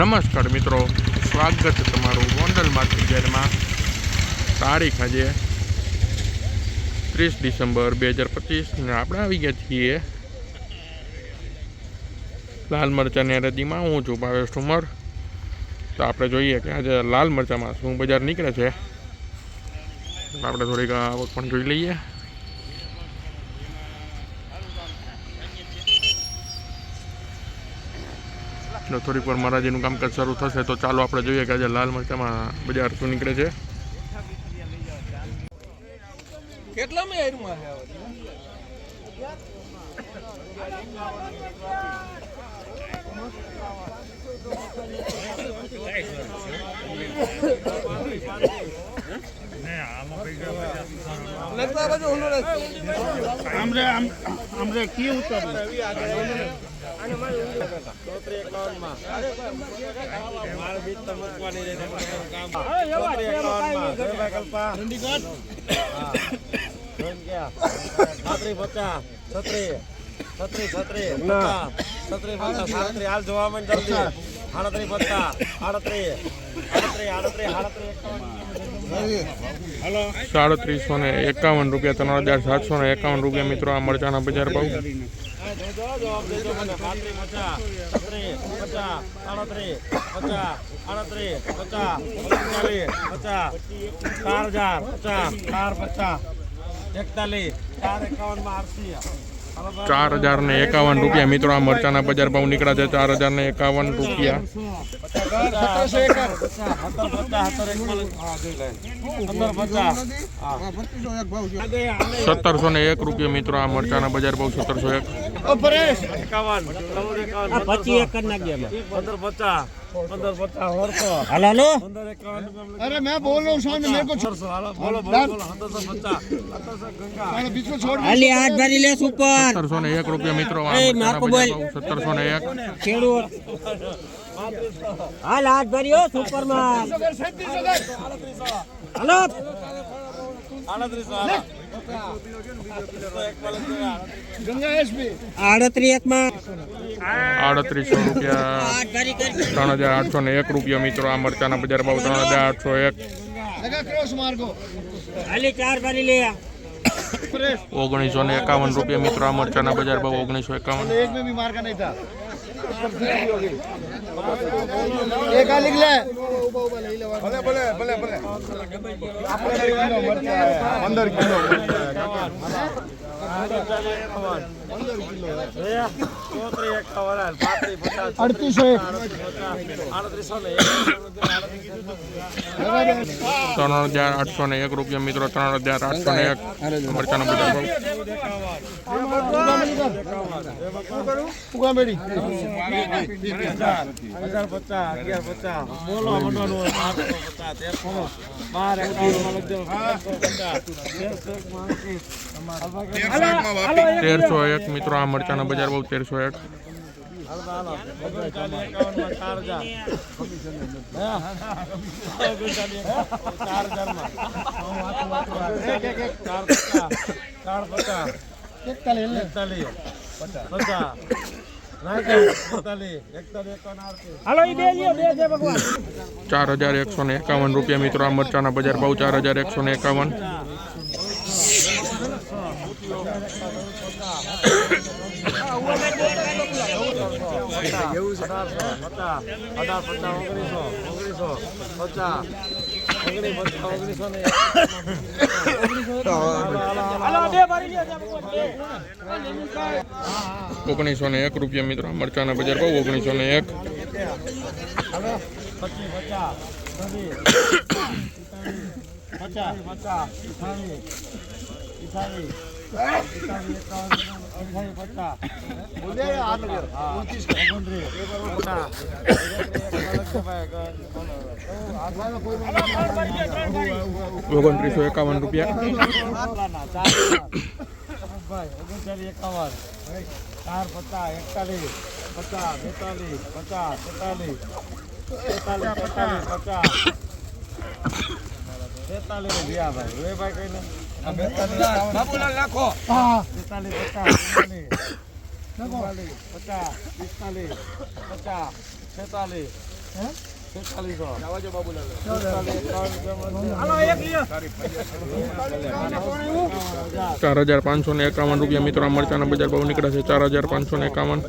નમસ્કાર મિત્રો, સ્વાગત છે તમારું ગોંડલ માર્કેટ યાર્ડમાં. તારીખ આજે ત્રીસ ડિસેમ્બર બે હજાર પચીસ ને આપણે આવી ગયા છીએ લાલ મરચાંની હરાજીમાં હું છું ભાવેશ ઠુમર. તો આપણે જોઈએ કે આજે લાલ મરચાંમાં શું બજાર નીકળે છે. આપણે થોડીક આવક પણ જોઈ લઈએ. ને થોડીક વાર મહારાજીનું કામકાજ શરૂ થશે તો ચાલો આપણે જોઈએ કે આજે લાલ મરચામાં બજાર શું નીકળે છે. আমরা আমরা কি উত্তর છત્રી પચાસ છત્રી છત્રી છત્રી છત્રી પચાસ સાડત્રી હાલ જોવા માંડ જલ્દી આડત્રી પચાસ આડત્રી આડત્રી આડત્રી આડત્રી સાડત્રીસો ને એકાવન રૂપિયા ત્રણ હજાર સાતસો ને એકાવન રૂપિયા મિત્રો આ મરચાના બજાર ભાવ. ચાર હજાર પચાસ ચાર પચાસ એકતાલીસ ચાર એકાવનમાં આરસી ચાર હજાર ને એકાવન રૂપિયા. મિત્રો, આ મરચાના બજાર ભાવ નીકળ્યા છે. ચાર હજાર ને એકાવન રૂપિયા. સત્તરસો ને એક રૂપિયા, મિત્રો, આ મરચાના બજાર ભાવ સત્તરસો એક. પચીસ એકર ના ગયા પંદર પચાસ પંદર પચાસ વર્ષો હાલો હાલો પંદર એકાવન અરે मैं बोल रहा हूँ सामने मेरे को छोड़ હાલો બોલો બોલો બોલો સત્તરસો પચાસ સત્તરસો ગંગા मैंने बीच में छोड़ હાલી હાથ ભરી લેસ ઉપર સત્તરસો ને એક રૂપિયા મિત્રો આ એ, મરચાના માકો બજાર બોલ. ભાવ સત્તરસો ને એક ખેડૂત હાલ હાથ ભર્યો સુપર માં હાલો આડત્રીસો गंगा एसपी આડત્રી એક માં આડત્રીસો રૂપિયા. ત્રણ હજાર આઠસો ને એક રૂપિયા મિત્રો આ મરચાના બજાર ભાવ ત્રણ હજાર આઠસો એક. ઓગણીસો ને એકાવન રૂપિયા મિત્રો આ મરચાના બજાર ભાવ ઓગણીસો એકાવન. એક નીકળે ભલે ભલે ભલે ભલે. પંદર કિલો ત્રણ હજાર આઠસો ને એક રૂપિયા મિત્રો ત્રણ હજાર આઠસો ને એક. મરચાનો બજાર હજાર પચાસ અગિયાર પચાસ બોલો મંડળ હોય બારસો પચાસ તેરસો બાર એકાવન તેરસો એક મિત્રો આ મરચાના બજાર બહુ તેરસો એક પચાસ પચાસ છે ચાર હજાર એકસો ને એકાવન રૂપિયા મિત્રો આ મરચાના બજાર ભાવ ચાર હજાર એકસો ને એકાવન. એવું પચાસ. ઓગણીસો ને એક રૂપિયા મિત્રો મરચાના બજાર ભાવ ઓગણીસો ને એક પચાસ પચાસ પચાસ પચાસ પચાસ ઓગણત્રીસ એકાવન રૂપિયા. એકાવન ચાર પચાસ, એકતાલીસ, પચાસ, બેતાલીસ, પચાસ તેતાલીસ તેતાલીસ પચાસ. તેતાલીસ રહ્યા ભાઈ. હવે ભાઈ કઈ આ બેતાલીસ બાબુલાલ નાખો. તેતાલીસ પચાસ ચુમ્માલીસ. ચુમ્માલીસ પચાસ પિસ્તાલીસ પચાસ છેતાલીસ. છેતાલીસો. હાલો એક લ્યો. ચાર હજાર પાંચસો ને એકાવન રૂપિયા મિત્રો મરચાના બજાર ભાવ નીકળે છે. ચાર હજાર પાંચસો ને એકાવન.